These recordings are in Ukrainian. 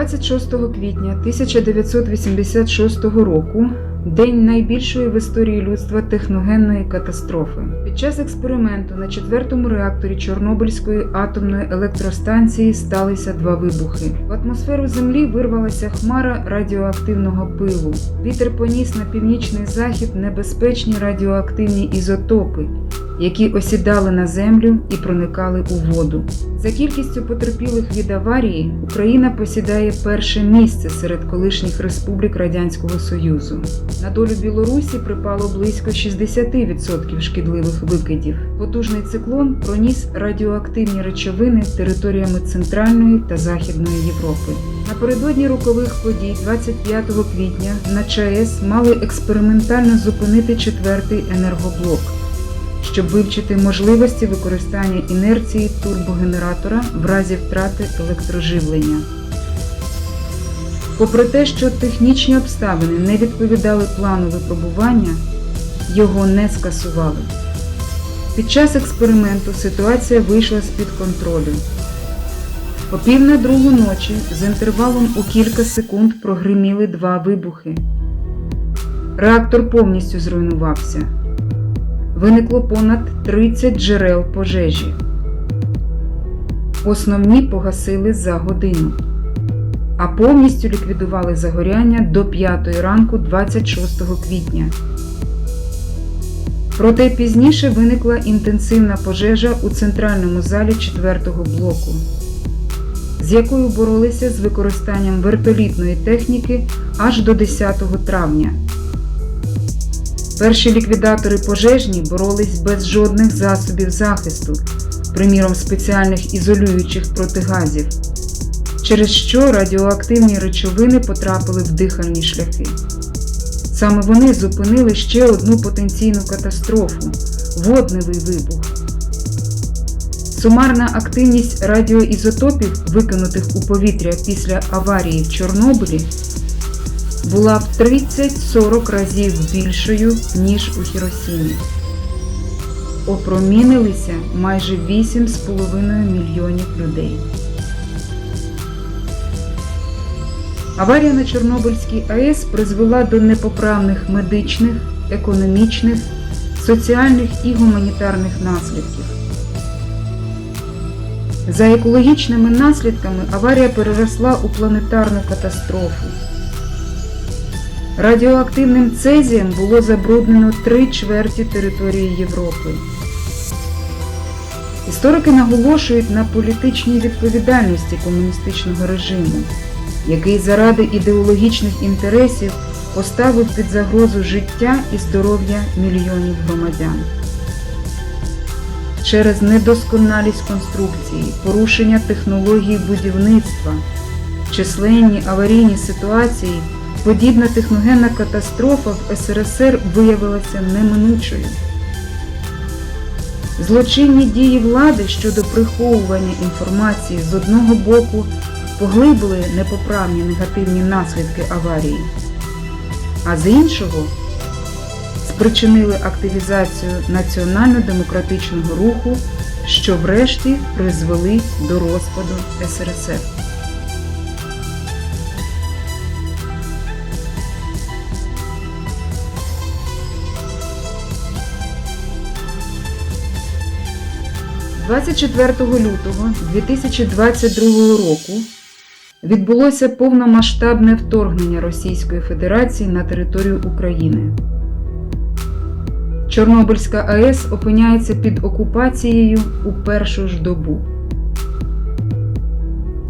26 квітня 1986 року день найбільшої в історії людства техногенної катастрофи. Під час експерименту на четвертому реакторі Чорнобильської атомної електростанції сталися два вибухи. В атмосферу Землі вирвалася хмара радіоактивного пилу. Вітер поніс на північний захід небезпечні радіоактивні ізотопи, які осідали на землю і проникали у воду. За кількістю потерпілих від аварії Україна посідає перше місце серед колишніх республік Радянського Союзу. На долю Білорусі припало близько 60% шкідливих викидів. Потужний циклон проніс радіоактивні речовини територіями Центральної та Західної Європи. Напередодні рокових подій 25 квітня на ЧАЕС мали експериментально зупинити четвертий енергоблок щоб вивчити можливості використання інерції турбогенератора в разі втрати електроживлення. Попри те, що технічні обставини не відповідали плану випробування, його не скасували. Під час експерименту ситуація вийшла з-під контролю. О пів на другу ночі з інтервалом у кілька секунд прогриміли два вибухи. Реактор повністю зруйнувався виникло понад 30 джерел пожежі. Основні погасили за годину, а повністю ліквідували загоряння до 5 ранку 26 квітня. Проте пізніше виникла інтенсивна пожежа у центральному залі 4-го блоку, з якою боролися з використанням вертолітної техніки аж до 10 травня. Перші ліквідатори пожежні боролись без жодних засобів захисту, приміром спеціальних ізолюючих протигазів, через що радіоактивні речовини потрапили в дихальні шляхи. Саме вони зупинили ще одну потенційну катастрофу водневий вибух. Сумарна активність радіоізотопів, викинутих у повітря після аварії в Чорнобилі, була в 30-40 разів більшою, ніж у Хіросімі. Опромінилися майже 8,5 мільйонів людей. Аварія на Чорнобильській АЕС призвела до непоправних медичних, економічних, соціальних і гуманітарних наслідків. За екологічними наслідками аварія переросла у планетарну катастрофу. Радіоактивним цезієм було забруднено три чверті території Європи. Історики наголошують на політичній відповідальності комуністичного режиму, який заради ідеологічних інтересів поставив під загрозу життя і здоров'я мільйонів громадян. Через недосконалість конструкції, порушення технології будівництва, численні аварійні ситуації. Подібна техногенна катастрофа в СРСР виявилася неминучою. Злочинні дії влади щодо приховування інформації з одного боку поглибили непоправні негативні наслідки аварії, а з іншого спричинили активізацію національно-демократичного руху, що врешті призвели до розпаду СРСР. – 24 лютого 2022 року відбулося повномасштабне вторгнення Російської Федерації на територію України. Чорнобильська АЕС опиняється під окупацією у першу ж добу.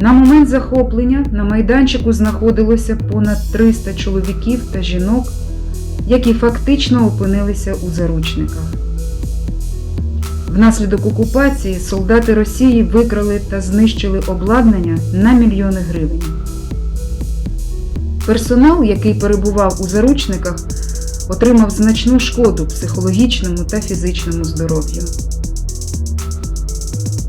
На момент захоплення на майданчику знаходилося понад 300 чоловіків та жінок, які фактично опинилися у заручниках. Внаслідок окупації солдати Росії викрали та знищили обладнання на мільйони гривень. Персонал, який перебував у заручниках, отримав значну шкоду психологічному та фізичному здоров'ю.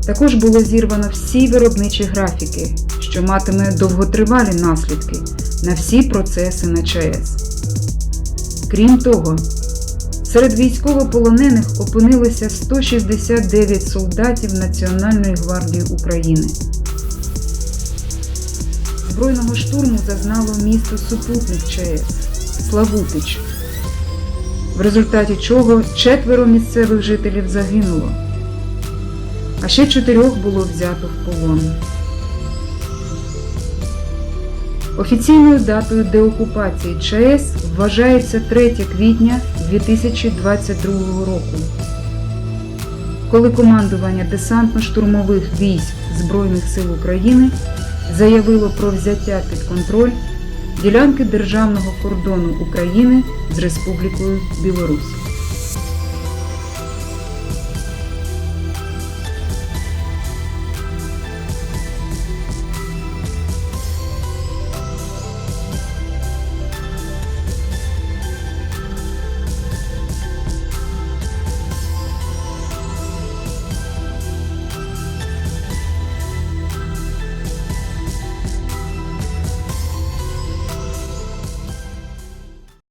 Також було зірвано всі виробничі графіки, що матиме довготривалі наслідки на всі процеси на ЧАЕС. Крім того, серед військовополонених опинилося 169 солдатів Національної гвардії України. збройного штурму зазнало місто супутник ЧАЕС Славутич, в результаті чого четверо місцевих жителів загинуло, а ще чотирьох було взято в полон. Офіційною датою деокупації ЧАЕС вважається 3 квітня 2022 року, коли командування десантно-штурмових військ Збройних сил України заявило про взяття під контроль ділянки державного кордону України з Республікою Білорусь.